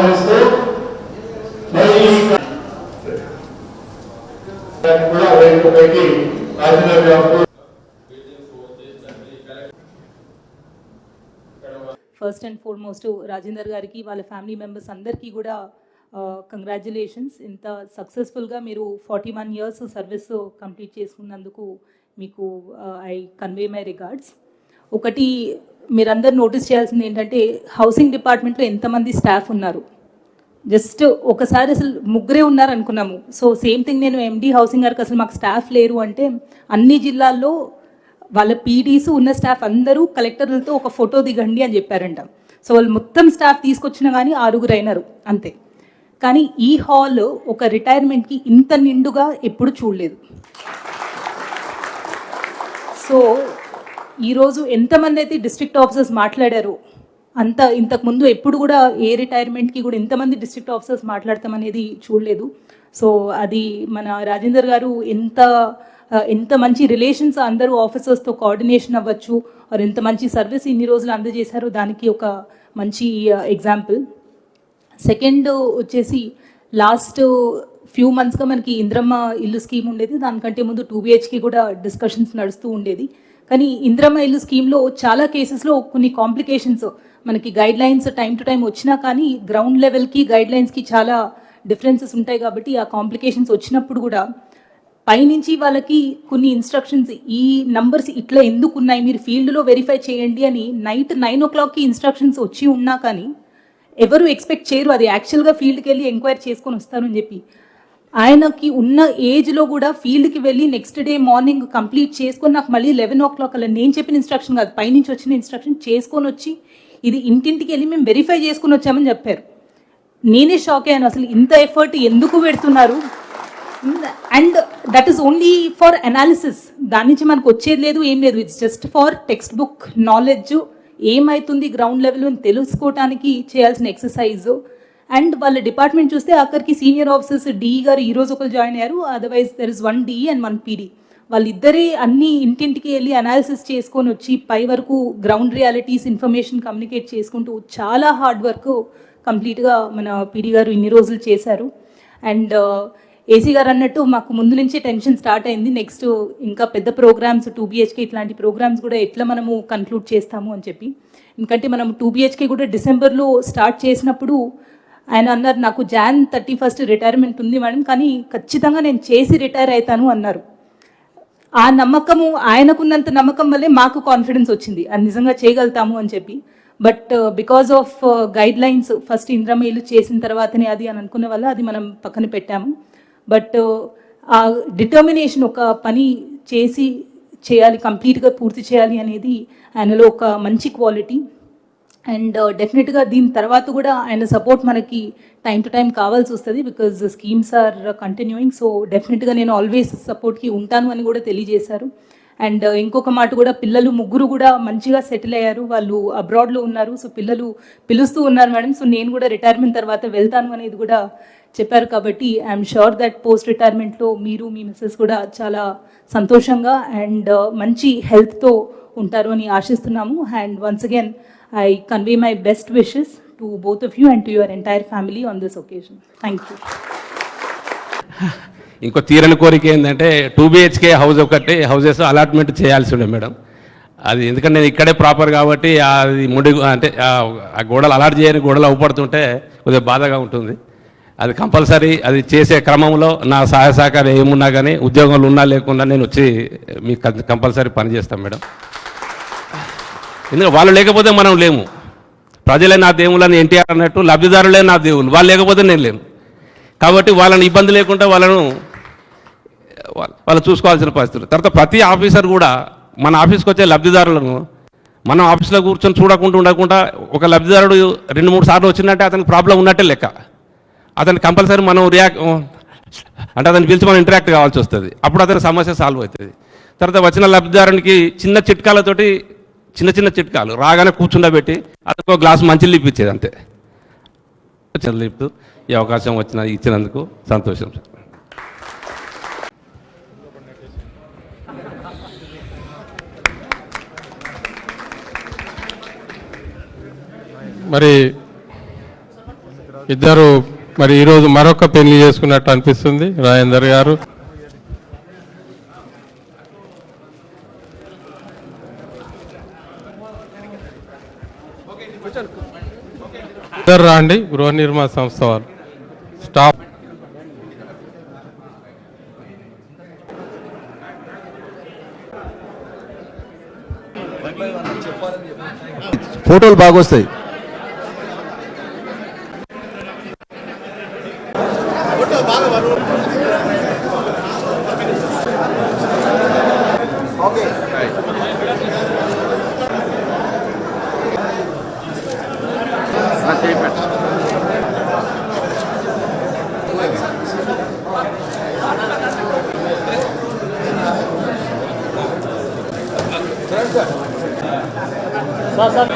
ఆహ్వానిస్తూ మరి కూడా వేదికపైకి Rajendra first and foremost Rajender గారికి వాళ్ళ ఫ్యామిలీ మెంబర్స్ అందరికీ కూడా కంగ్రాచులేషన్స్ ఇంత సక్సెస్ఫుల్గా మీరు forty one years service complete చేసుకున్నందుకు మీకు ఐ కన్వే మై రిగార్డ్స్ ఒకటి మీరందరూ నోటీస్ చేయాల్సింది ఏంటంటే హౌసింగ్ డిపార్ట్మెంట్లో ఎంతమంది స్టాఫ్ ఉన్నారు? జస్ట్ ఒకసారి అసలు ముగ్గురే ఉన్నారు అనుకున్నాము. సో సేమ్ థింగ్ నేను ఎండీ హౌసింగ్ గారికి అసలు మాకు స్టాఫ్ లేరు అంటే అన్ని జిల్లాల్లో వాళ్ళ పీడీస్ ఉన్న స్టాఫ్ అందరూ కలెక్టర్లతో ఒక ఫోటో దిగండి అని చెప్పారంట. సో వాళ్ళు మొత్తం స్టాఫ్ తీసుకొచ్చినా కానీ ఆరుగురు అయినారు అంతే. కానీ ఈ హాల్ ఒక రిటైర్మెంట్కి ఇంత నిండుగా ఎప్పుడు చూడలేదు. సో ఈరోజు ఎంతమంది అయితే డిస్ట్రిక్ట్ ఆఫీసర్స్ మాట్లాడారు అంత ఇంతకుముందు ఎప్పుడు కూడా ఏ రిటైర్మెంట్కి కూడా ఎంతమంది డిస్ట్రిక్ట్ ఆఫీసర్స్ మాట్లాడతామనేది చూడలేదు. సో అది మన రాజేందర్ గారు ఎంత ఎంత మంచి రిలేషన్స్ అందరూ ఆఫీసర్స్తో కోఆర్డినేషన్ అవ్వచ్చు ఆర్ ఎంత మంచి సర్వీస్ ఇన్ని రోజులు అందజేశారో దానికి ఒక మంచి ఎగ్జాంపుల్ సెకండ్ వచ్చేసి లాస్ట్ ఫ్యూ మంత్స్గా మనకి ఇంద్రమ్మ ఇల్లు స్కీమ్ ఉండేది. దానికంటే ముందు టూ బిహెచ్కి కూడా డిస్కషన్స్ నడుస్తూ ఉండేది. కానీ ఇంద్రమ్మ స్కీమ్లో చాలా కేసెస్లో కొన్ని కాంప్లికేషన్స్ మనకి guidelines time to time వచ్చినా కానీ గ్రౌండ్ లెవెల్కి గైడ్ లైన్స్కి చాలా డిఫరెన్సెస్ ఉంటాయి కాబట్టి ఆ కాంప్లికేషన్స్ వచ్చినప్పుడు కూడా పైనుంచి వాళ్ళకి కొన్ని ఇన్స్ట్రక్షన్స్ ఈ నంబర్స్ ఇట్లా ఎందుకు ఉన్నాయి మీరు ఫీల్డ్లో వెరిఫై చేయండి అని నైట్ నైన్ ఓ క్లాక్కి ఇన్స్ట్రక్షన్స్ వచ్చి ఉన్నా కానీ ఎవరు ఎక్స్పెక్ట్ చేయరు అది యాక్చువల్గా ఫీల్డ్కి వెళ్ళి ఎంక్వైరీ చేసుకొని వస్తారని చెప్పి. ఆయనకి ఉన్న ఏజ్లో కూడా ఫీల్డ్కి వెళ్ళి నెక్స్ట్ డే మార్నింగ్ కంప్లీట్ చేసుకొని నాకు మళ్ళీ లెవెన్ ఓ క్లాక్ అలా నేను చెప్పిన ఇన్స్ట్రక్షన్ కాదు పైనుంచి వచ్చిన ఇన్స్ట్రక్షన్ చేసుకొని వచ్చి ఇది ఇంటింటికి వెళ్ళి మేము వెరిఫై చేసుకొని వచ్చామని చెప్పారు. నేనే షాక్ అయ్యాను అసలు ఇంత ఎఫర్ట్ ఎందుకు పెడుతున్నారు? And that is only for analysis దాని నుంచి మనకు వచ్చేది లేదు ఏం లేదు. It's just for textbook knowledge ఏమవుతుంది గ్రౌండ్ లెవెల్ అని తెలుసుకోవటానికి చేయాల్సిన ఎక్సర్సైజ్ అండ్ వాళ్ళ డిపార్ట్మెంట్ చూస్తే అక్కడికి సీనియర్ ఆఫీసర్స్ డి గారు ఈ రోజు ఒకరు జాయిన్ అయ్యారు. Otherwise there is one D and one PD వాళ్ళిద్దరే అన్ని ఇంటింటికి వెళ్ళి అనాలిసిస్ చేసుకొని వచ్చి పై వరకు గ్రౌండ్ రియాలిటీస్ ఇన్ఫర్మేషన్ కమ్యూనికేట్ చేసుకుంటూ చాలా హార్డ్ వర్క్ కంప్లీట్గా మన పీడీ గారు ఇన్ని రోజులు చేశారు. అండ్ ఏసీ uh, గారు అన్నట్టు మాకు ముందు నుంచే టెన్షన్ స్టార్ట్ అయింది. నెక్స్ట్ ఇంకా పెద్ద ప్రోగ్రామ్స్ టూ బీహెచ్కే ఇట్లాంటి ప్రోగ్రామ్స్ కూడా ఎట్లా మనము కన్క్లూడ్ చేస్తాము అని చెప్పి. ఎందుకంటే మనం టూ బీహెచ్కే కూడా డిసెంబర్లో స్టార్ట్ చేసినప్పుడు ఆయన అన్నారు నాకు జాన్ థర్టీ ఫస్ట్ రిటైర్మెంట్ ఉంది మేడం కానీ ఖచ్చితంగా నేను చేసి రిటైర్ అవుతాను అన్నారు. ఆ నమ్మకము ఆయనకున్నంత నమ్మకం వల్లే మాకు కాన్ఫిడెన్స్ వచ్చింది. అది నిజంగా చేయగలుగుతాము అని చెప్పి. But because of guidelines first ఇంద్రమేలు చేసిన తర్వాతనే అది అని అనుకున్న వల్ల అది మనం పక్కన పెట్టాము. బట్ uh, ఆ డిటర్మినేషన్ ఒక పని చేసి చేయాలి కంప్లీట్గా పూర్తి చేయాలి అనేది ఆయనలో ఒక మంచి క్వాలిటీ అండ్ డెఫినెట్గా uh, దీని తర్వాత కూడా ఆయన సపోర్ట్ మనకి టైం టు టైం కావాల్సి వస్తుంది because schemes are continuing so డెఫినెట్గా నేను ఆల్వేస్ సపోర్ట్కి ఉంటాను అని కూడా తెలియజేశారు. అండ్ uh, ఇంకొక మాట కూడా పిల్లలు ముగ్గురు కూడా మంచిగా సెటిల్ అయ్యారు. వాళ్ళు అబ్రాడ్లో ఉన్నారు. సో పిల్లలు పిలుస్తూ ఉన్నారు మేడం. సో నేను కూడా రిటైర్మెంట్ తర్వాత వెళ్తాను అనేది కూడా చెప్పారు కాబట్టి ఐఎమ్ షూర్ దట్ పోస్ట్ రిటైర్మెంట్లో మీరు మీ మిస్సెస్ కూడా చాలా సంతోషంగా అండ్ uh, మంచి హెల్త్తో ఉంటారు అని ఆశిస్తున్నాము. And once again I convey my best wishes to both of you and to your entire family on this occasion. Thank you ఇంకో తీరని కోరిక ఏంటంటే టూ బిహెచ్కే హౌస్ ఒకటి హౌసెస్ అలాట్మెంట్ చేయాల్సి ఉండే మేడం. అది ఎందుకంటే నేను ఇక్కడే ప్రాపర్ కాబట్టి అది ముడి అంటే ఆ- గోడలు అలాట్ చేయని గోడలు అవుపడుతుంటే కొద్దిగా బాధగా ఉంటుంది. అది కంపల్సరీ అది చేసే క్రమంలో నా సహాయ సహకారం ఏమున్నా కానీ ఉద్యోగంలో ఉన్నా లేకున్నా నేను వచ్చి మీకు కంపల్సరీ పనిచేస్తాను మేడం. ఎందుకంటే వాళ్ళు లేకపోతే మనం లేము. ప్రజలే నా దేవుళ్ళని ఎన్టీఆర్ అన్నట్టు లబ్ధిదారులే నా దేవుళ్ళు. వాళ్ళు లేకపోతే నేను లేను. కాబట్టి వాళ్ళని ఇబ్బంది లేకుండా వాళ్ళను వాళ్ళు చూసుకోవాల్సిన పరిస్థితులు. తర్వాత ప్రతి ఆఫీసర్ కూడా మన ఆఫీస్కి వచ్చే లబ్ధిదారులను మనం ఆఫీస్లో కూర్చొని చూడకుండా ఉండకుండా ఒక లబ్ధిదారుడు రెండు మూడు సార్లు వచ్చిందంటే అతనికి ప్రాబ్లం ఉన్నట్టే లెక్క. అతను కంపల్సరీ మనం రియాక్ట్ అంటే అతను పిలిచి మనం ఇంటరాక్ట్ కావాల్సి వస్తుంది. అప్పుడు అతని సమస్య సాల్వ్ అవుతుంది. తర్వాత వచ్చిన లబ్ధిదారునికి చిన్న చిట్కాలతోటి చిన్న చిన్న చిట్కాలు. రాగానే కూర్చుండబెట్టి అతనికి గ్లాస్ మంచి ఇప్పించేది అంతే. చెల్లిపుతూ ఈ అవకాశం వచ్చిన ఇచ్చినందుకు సంతోషం. మరి ఇద్దరు మరి ఈరోజు మరొక పెళ్ళి చేసుకున్నట్టు అనిపిస్తుంది. రాజేందర్ గారు. ఇద్దరు రాండి గృహ నిర్మాణ సంస్థ వాళ్ళు. స్టాప్. ఫోటోలు బాగా వస్తాయి. Sir sir